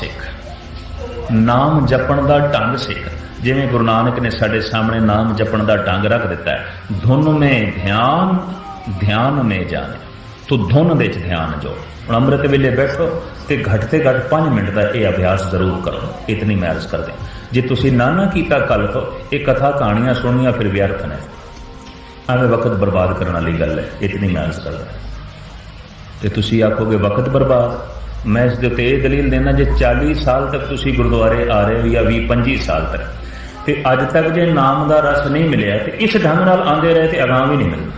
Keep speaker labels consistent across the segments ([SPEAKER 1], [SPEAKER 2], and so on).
[SPEAKER 1] ਸਿੱਖ। ਨਾਮ ਜਪਣ ਦਾ ਢੰਗ ਸਿੱਖ। ਜਿਵੇਂ ਗੁਰੂ ਨਾਨਕ ਨੇ ਸਾਡੇ ਸਾਹਮਣੇ ਨਾਮ ਜਪਣ ਦਾ ਢੰਗ ਰੱਖ ਦਿੱਤਾ ਹੈ। ਧੁਨ ਮੇ ਧਿਆਨ ਧਿਆਨ ਮੇ ਜਾਣੇ। ਤੋ ਧੁਨ ਵਿੱਚ ਧਿਆਨ ਜੋ। ਹੁਣ ਅੰਮ੍ਰਿਤ ਵੇਲੇ ਬੈਠੋ ਤੇ ਘੱਟ ਤੇ ਘੱਟ 5 ਮਿੰਟ ਦਾ ਇਹ ਅਭਿਆਸ ਜ਼ਰੂਰ ਕਰੋ। ਇਤਨੀ ਮੈਂ ਅਰਜ਼ ਕਰਦੇ ਜੇ ਤੁਸੀਂ ਨਾ ਨਾ ਕੀਤਾ ਕੱਲ ਤੋਂ, ਇਹ ਕਥਾ ਕਹਾਣੀਆਂ ਸੁਣਨੀਆਂ ਫਿਰ ਵਿਅਰਥ ਨੇ। ਐਵੇਂ ਵਕਤ ਬਰਬਾਦ ਕਰਨ ਵਾਲੀ ਗੱਲ ਹੈ। ਇਤਨੀ ਮੈਂ ਅਰਜ਼ ਕਰਦਾ ਤੇ ਤੁਸੀਂ ਆਖੋਗੇ ਵਕਤ ਬਰਬਾਦ। ਮੈਂ ਇਸ ਦੇ ਉੱਤੇ ਇਹ ਦਲੀਲ ਦੇਣਾ ਜੇ 40 ਸਾਲ ਤੱਕ ਤੁਸੀਂ ਗੁਰਦੁਆਰੇ ਆ ਰਹੇ ਹੋ ਜਾਂ 20 25 ਸਾਲ ਤੱਕ, ਤੇ ਅੱਜ ਤੱਕ ਜੇ ਨਾਮ ਦਾ ਰਸ ਨਹੀਂ ਮਿਲਿਆ ਤੇ ਇਸ ਢੰਗ ਨਾਲ ਆਂਦੇ ਰਹੇ ਤੇ ਅਗਾਂਹ ਵੀ ਨਹੀਂ ਮਿਲਣਾ।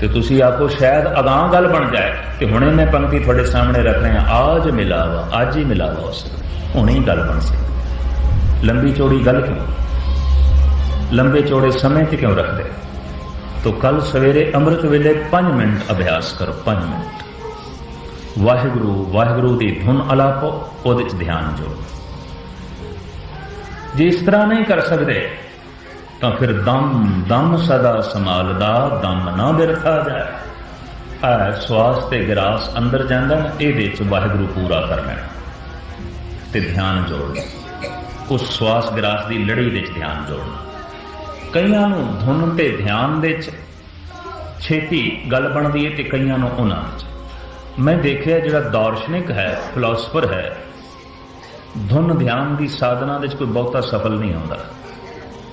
[SPEAKER 1] ਤੇ ਤੁਸੀਂ ਆਖੋ ਸ਼ਾਇਦ ਅਗਾਂਹ ਗੱਲ ਬਣ ਜਾਏ ਤੇ ਹੁਣੇ ਮੈਂ ਪੰਕਤੀ ਤੁਹਾਡੇ ਸਾਹਮਣੇ ਰੱਖ ਰਿਹਾ, ਆਜ ਮਿਲਾਵਾ, ਅੱਜ ਹੀ ਮਿਲਾਵਾ ਉਸ ਹੁਣੇ ਹੀ ਗੱਲ ਬਣ ਸਕਦੀ। ਲੰਬੀ ਚੌੜੀ ਗੱਲ ਕਿਉਂ? ਲੰਬੇ ਚੌੜੇ ਸਮੇਂ ਤੇ ਕਿਉਂ ਰੱਖਦੇ? ਤੋ ਕੱਲ ਸਵੇਰੇ ਅੰਮ੍ਰਿਤ ਵੇਲੇ 5 ਮਿੰਟ ਅਭਿਆਸ ਕਰੋ 5 ਮਿੰਟ। ਵਾਹਿਗੁਰੂ ਵਾਹਿਗੁਰੂ ਦੀ ਧੁਨ ਅਲਾਪੋ, ਉਹਦੇ ਚ ਧਿਆਨ ਜੋੜੋ। ਜੇ ਇਸ ਤਰ੍ਹਾਂ ਨਹੀਂ ਕਰ ਸਕਦੇ, ਤਾਂ ਫਿਰ ਦਮ ਦਮ ਸਦਾ ਸੰਭਾਲਦਾ ਦਮ ਨਾ ਬਿਰਥਾ ਜਾਏ। ਆ ਸਵਾਸ ਤੇ ਗਰਾਸ ਅੰਦਰ ਜਾਂਦਾ ਇਹਦੇ ਚ ਵਾਹਿਗੁਰੂ ਪੂਰਾ ਕਰਨਾ ਹੈ। ਤੇ ਧਿਆਨ ਜੋੜਨਾ ਉਸ ਸਵਾਸ ਗਰਾਸ ਦੀ ਲੜੀ ਵਿੱਚ ਧਿਆਨ ਜੋੜਨਾ ਕਈਆਂ ਨੂੰ ਧੁਨ ਤੇ ਧਿਆਨ ਦੇ ਚ ਛੇਤੀ ਗੱਲ ਬਣਦੀ ਹੈ ਤੇ ਕਈਆਂ ਨੂੰ ਉਹਨਾਂ ਵਿੱਚ ਮੈਂ ਦੇਖਿਆ ਜਿਹੜਾ ਦਾਰਸ਼ਨਿਕ ਹੈ ਫਿਲਾਸਫਰ ਹੈ, ਧੁਨ ਧਿਆਨ ਦੀ ਸਾਧਨਾ ਦੇ ਵਿੱਚ ਕੋਈ ਬਹੁਤਾ ਸਫਲ ਨਹੀਂ ਆਉਂਦਾ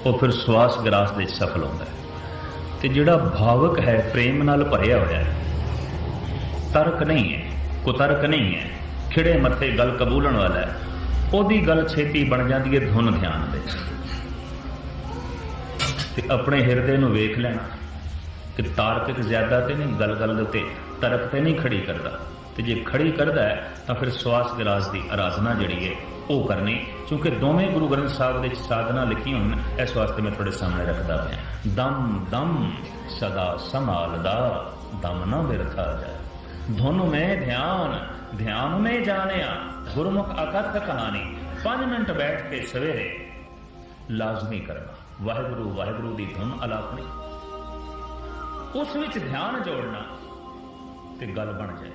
[SPEAKER 1] ਉਹ ਫਿਰ ਸਵਾਸ ਗਰਾਸ ਦੇ ਵਿੱਚ ਸਫਲ ਹੁੰਦਾ ਹੈ। ਤੇ ਜਿਹੜਾ ਭਾਵਕ ਹੈ, ਪ੍ਰੇਮ ਨਾਲ ਭਰਿਆ ਹੋਇਆ ਹੈ, ਤਰਕ ਨਹੀਂ ਹੈ, ਕੁਤਰਕ ਨਹੀਂ ਹੈ, ਖਿੜੇ ਮੱਥੇ ਗੱਲ ਕਬੂਲਣ ਵਾਲਾ ਹੈ, ਉਹਦੀ ਗੱਲ ਛੇਤੀ ਬਣ ਜਾਂਦੀ ਹੈ ਧੁਨ ਧਿਆਨ ਦੇ ਤੇ ਆਪਣੇ ਹਿਰਦੇ ਨੂੰ ਵੇਖ ਲੈਣਾ। ਕਿ ਤਾਰਕਿਕ ਜ਼ਿਆਦਾ ਤੇ ਨਹੀਂ ਗੱਲ ਗੱਲ ਦੇ ਉੱਤੇ ਤਰਕ ਤੇ ਨਹੀਂ ਖੜੀ ਕਰਦਾ। ਤੇ ਜੇ ਖੜੀ ਕਰਦਾ ਹੈ, ਤਾਂ ਫਿਰ ਸਵਾਸ ਗਰਾਸ ਦੀ ਆਰਾਧਨਾ ਜਿਹੜੀ ਹੈ, ਉਹ ਕਰਨੀ। ਕਿਉਂਕਿ ਦੋਵੇਂ ਗੁਰੂ ਗ੍ਰੰਥ ਸਾਹਿਬ ਦੇ ਸਾਧਨਾ ਲਿਖੀਆਂ ਹੋਣ, ਇਸ ਵਾਸਤੇ ਮੈਂ ਤੁਹਾਡੇ ਸਾਹਮਣੇ ਰੱਖਦਾ ਪਿਆ। ਦਮ ਦਮ, ਸਦਾ ਸੰਭਾਲਦਾ ਦਮ ਨਾ ਬਿਰਥਾ ਜਾਏ। ਧੁਨ ਮੈਂ ਧਿਆਨ ਧਿਆਨ ਮੈਂ ਜਾਣਿਆ, ਗੁਰਮੁਖ ਅਕਥ ਕਹਾਣੀ 5 ਮਿੰਟ ਬੈਠ ਕੇ ਸਵੇਰੇ ਲਾਜ਼ਮੀ ਕਰਨਾ। ਵਾਹਿਗੁਰੂ ਵਾਹਿਗੁਰੂ ਦੀ ਧੁਨ ਅਲਾਪਣੀ। ਉਸ ਵਿੱਚ ਧਿਆਨ ਜੋੜਨਾ ਤੇ ਗੱਲ ਬਣ ਜਾਏ।